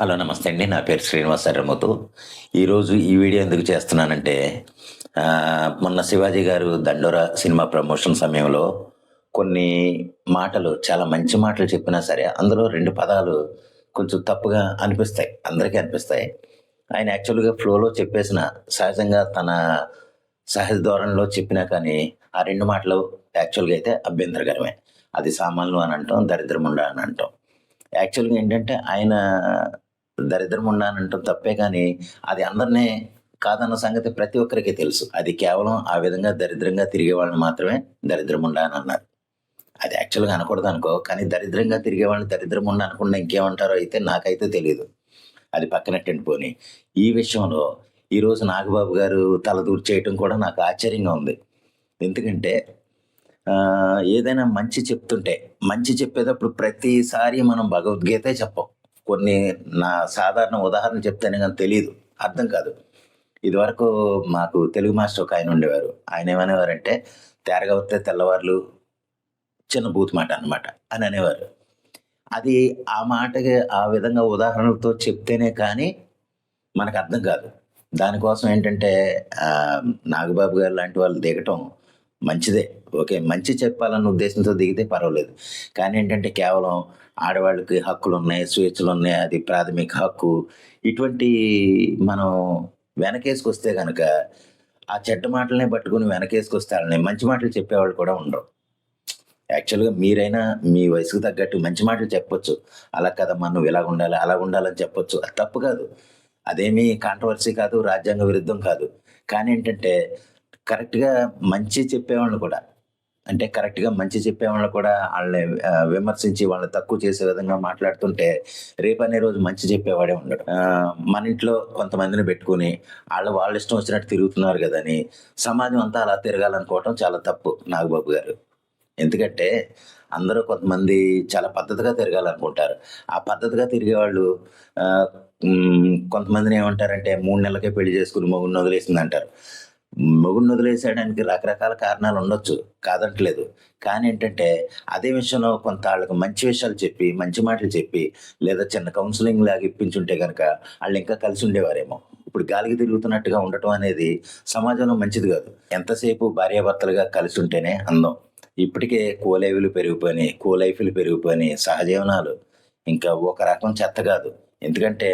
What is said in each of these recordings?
Hello నమస్తే అండి. నా పేరు శ్రీనివాస రమతు. ఈరోజు ఈ వీడియో ఎందుకు చేస్తున్నానంటే మొన్న శివాజీ గారు దండోరా సినిమా ప్రమోషన్ సమయంలో కొన్ని మాటలు చాలా మంచి మాటలు చెప్పినా సరే అందులో రెండు పదాలు కొంచెం తప్పుగా అనిపిస్తాయి. అందరికీ అనిపిస్తాయి. ఆయన యాక్చువల్గా ఫ్లోలో చెప్పేసిన సహజంగా తన సహజ ధోరణిలో చెప్పినా కానీ ఆ రెండు మాటలు యాక్చువల్గా అయితే అభ్యంతరకరమే. అది సామాన్లు అని అంటాం దరిద్రముండ అని అంటాం. యాక్చువల్గా ఏంటంటే ఆయన దరిద్రం ఉండా తప్పే కానీ అది అందరినీ కాదన్న సంగతి ప్రతి ఒక్కరికి తెలుసు. అది కేవలం ఆ విధంగా దరిద్రంగా తిరిగే వాళ్ళని మాత్రమే దరిద్రం అని అన్నారు. అది యాక్చువల్గా అనకూడదు అనుకో కానీ దరిద్రంగా తిరిగే వాళ్ళని దరిద్రం ఉండ అనకుండా ఇంకేమంటారో అయితే నాకైతే తెలియదు అది పక్కనట్టండి పోని. ఈ విషయంలో ఈరోజు నాగబాబు గారు తలదూర్ చేయటం కూడా నాకు ఆశ్చర్యంగా ఉంది. ఎందుకంటే ఏదైనా మంచి చెప్తుంటే మంచి చెప్పేటప్పుడు ప్రతిసారి మనం భగవద్గీతే చెప్పం. కొన్ని నా సాధారణ ఉదాహరణ చెప్తేనే కానీ తెలియదు అర్థం కాదు. ఇదివరకు మాకు తెలుగు మాస్టర్ ఒక ఆయన ఉండేవారు. ఆయన ఏమనేవారంటే తేరగా వస్తే తెల్లవార్లు చిన్న బూత్ మాట అన్నమాట అని అనేవారు. అది ఆ మాటకి ఆ విధంగా ఉదాహరణలతో చెప్తేనే కానీ మనకు అర్థం కాదు. దానికోసం ఏంటంటే నాగబాబు గారు లాంటి వాళ్ళు దిగటం మంచిదే. ఓకే మంచి చెప్పాలన్న ఉద్దేశంతో దిగితే పర్వాలేదు. కానీ ఏంటంటే కేవలం ఆడవాళ్ళకి హక్కులు ఉన్నాయి స్వేచ్ఛలు ఉన్నాయి అది ప్రాథమిక హక్కు. ఇటువంటి మనం వెనకేసుకొస్తే కనుక ఆ చెడ్డ మాటలనే పట్టుకుని వెనకేసుకొస్తే వాళ్ళని మంచి మాటలు చెప్పేవాళ్ళు కూడా ఉండరు. యాక్చువల్గా మీరైనా మీ వయసుకు తగ్గట్టు మంచి మాటలు చెప్పొచ్చు. అలా కదమ్మా నువ్వు ఇలా ఉండాలి అలా ఉండాలని చెప్పొచ్చు. అది తప్పు కాదు. అదేమీ కాంట్రవర్సీ కాదు రాజ్యాంగ విరుద్ధం కాదు. కానీ ఏంటంటే కరెక్ట్గా మంచి చెప్పేవాళ్ళు కూడా. అంటే కరెక్ట్గా మంచి చెప్పేవాళ్ళు కూడా వాళ్ళని విమర్శించి వాళ్ళని తక్కువ చేసే విధంగా మాట్లాడుతుంటే రేపు అనే రోజు మంచి చెప్పేవాడే ఉండడు. మన ఇంట్లో కొంతమందిని పెట్టుకుని వాళ్ళు వాళ్ళ ఇష్టం వచ్చినట్టు తిరుగుతున్నారు కదని సమాజం అంతా అలా తిరగాలనుకోవటం చాలా తప్పు నాగబాబు గారు. ఎందుకంటే అందరూ కొంతమంది చాలా పద్ధతిగా తిరగాలనుకుంటారు. ఆ పద్ధతిగా తిరిగే వాళ్ళు కొంతమందిని ఏమంటారంటే మూడు నెలలకే పెళ్ళి చేసుకుని మొగుడిని వదిలేసింది అంటారు మొగుడిని వదిలేసేయడానికి రకరకాల కారణాలు ఉండొచ్చు కాదంటలేదు కానీ ఏంటంటే అదే విషయంలో కొంత వాళ్ళకి మంచి విషయాలు చెప్పి మంచి మాటలు చెప్పి లేదా చిన్న కౌన్సిలింగ్ లాగా ఇప్పించుంటే కనుక వాళ్ళు ఇంకా కలిసి ఉండేవారేమో. ఇప్పుడు గాలికి తిరుగుతున్నట్టుగా ఉండటం అనేది సమాజంలో మంచిది కాదు. ఎంతసేపు భార్యాభర్తలుగా కలిసి ఉంటేనే అందం. ఇప్పటికే కోలైఫ్లు పెరిగిపోయినాయి కోలైఫ్లు పెరిగిపోయినాయి సహజీవనాలు. ఇంకా ఒక రకం చెత్త కాదు. ఎందుకంటే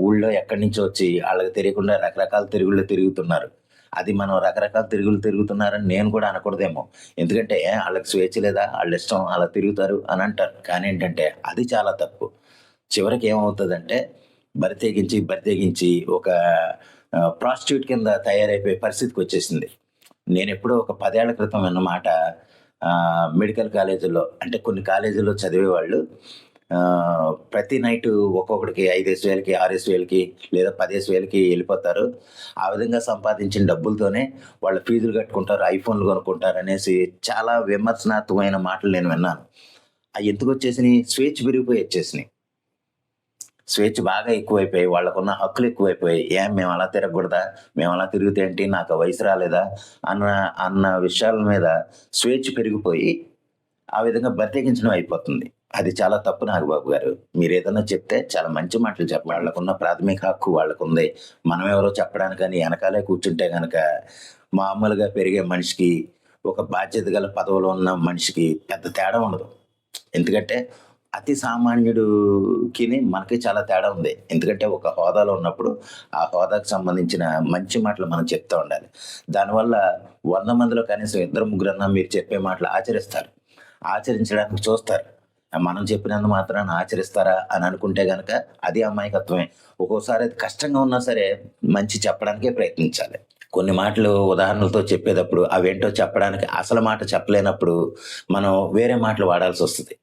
ఊళ్ళో ఎక్కడి నుంచి వచ్చి వాళ్ళకి తెలియకుండా రకరకాల తిరుగుళ్ళు తిరుగుతున్నారు. అది మనం రకరకాల తిరుగులు తిరుగుతున్నారని నేను కూడా అనకూడదేమో. ఎందుకంటే వాళ్ళకి స్వేచ్ఛ లేదా వాళ్ళ ఇష్టం అలా తిరుగుతారు అని అంటారు. కానీ ఏంటంటే అది చాలా తప్పు. చివరికి ఏమవుతుందంటే బరి తెగించి తెగించి ఒక ప్రాస్టిట్యూట్ కింద తయారైపోయే పరిస్థితికి వచ్చేసింది. నేను ఎప్పుడో ఒక పదేళ్ళ క్రితం అన్నమాట మెడికల్ కాలేజీలో అంటే కొన్ని కాలేజీల్లో చదివేవాళ్ళు ప్రతి నైట్ ఒక్కొక్కడికి ఐదేసి వేలకి ఆరేసి వేలకి లేదా పదేసి వేలకి వెళ్ళిపోతారు. ఆ విధంగా సంపాదించిన డబ్బులతోనే వాళ్ళ ఫీజులు కట్టుకుంటారు ఐఫోన్లు కొనుక్కుంటారు అనేసి చాలా విమర్శనాత్మకమైన మాటలు నేను విన్నాను. అవి ఎందుకు వచ్చేసినాయి? స్వేచ్ఛ పెరిగిపోయి వచ్చేసినాయి. స్వేచ్ఛ బాగా ఎక్కువైపోయి వాళ్ళకున్న హక్కులు ఎక్కువైపోయాయి ఏం మేము అలా తిరగకూడదా? మేము అలా తిరిగితే ఏంటి? నాకు వయసు రాలేదా? అన్న అన్న విషయాల మీద స్వేచ్ఛ పెరిగిపోయి ఆ విధంగా బతికించడం అయిపోతుంది. అది చాలా తప్పు నాగబాబు గారు. మీరు ఏదైనా చెప్తే చాలా మంచి మాటలు చెప్పాలి వాళ్ళకున్న ప్రాథమిక హక్కు వాళ్ళకుంది. మనం ఎవరో చెప్పడానికని వెనకాలే కూర్చుంటే కనుక మామూలుగా పెరిగే మనిషికి ఒక బాధ్యత గల పదవిలో ఉన్న మనిషికి పెద్ద తేడా ఉండదు. ఎందుకంటే అతి సామాన్యుడికి మనకి చాలా తేడా ఉంది. ఎందుకంటే ఒక హోదాలో ఉన్నప్పుడు ఆ హోదాకు సంబంధించిన మంచి మాటలు మనం చెప్తూ ఉండాలి. దానివల్ల వంద మందిలో కనీసం ఇద్దరు ముగ్గురన్నా మీరు చెప్పే మాటలు ఆచరిస్తారు. ఆచరించడానికి చూస్తారు. మనం చెప్పినందు మాత్రాన్ని ఆచరిస్తారా అని అనుకుంటే గనక అది అమాయకత్వమే. ఒక్కోసారి అది కష్టంగా ఉన్నా సరే మంచి చెప్పడానికే ప్రయత్నించాలి. కొన్ని మాటలు ఉదాహరణలతో చెప్పేటప్పుడు అవేంటో చెప్పడానికి అసలు మాట చెప్పలేనప్పుడు మనం వేరే మాటలు వాడాల్సి వస్తుంది.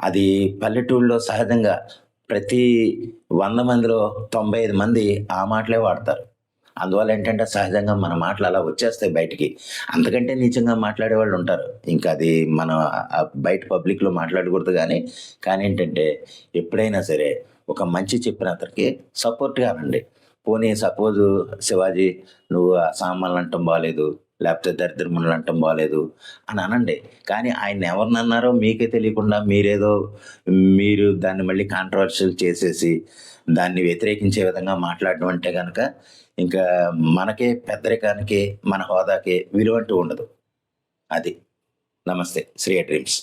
అది పల్లెటూళ్ళలో సహజంగా ప్రతి వంద మందిలో తొంభై ఐదు మంది ఆ మాటలే వాడతారు. అందువల్ల ఏంటంటే సహజంగా మన మాటలు అలా వచ్చేస్తాయి బయటికి. అంతకంటే నీచంగా మాట్లాడే వాళ్ళు ఉంటారు. ఇంకా అది మనం బయట పబ్లిక్లో మాట్లాడకూడదు కానీ కానీ ఏంటంటే ఎప్పుడైనా సరే ఒక మంచి చెప్పిన అతనికి సపోర్ట్గా అనండి పోనీ సపోజ్ శివాజీ నువ్వు ఆ సామాన్లు అంటాం బాగాలేదు లేకపోతే దరిద్రములు అంటం బాగాలేదు అని అనండి. కానీ ఆయన ఎవరిని అన్నారో మీకే తెలియకుండా మీరేదో మీరు దాన్ని మళ్ళీ కాంట్రవర్షియల్ చేసేసి దాన్ని వ్యతిరేకించే విధంగా మాట్లాడడం అంటే కనుక ఇంకా మనకే పెద్దరికానికి మన హోదాకి విలువంటూ ఉండదు. అది. నమస్తే. శ్రీ డ్రీమ్స్.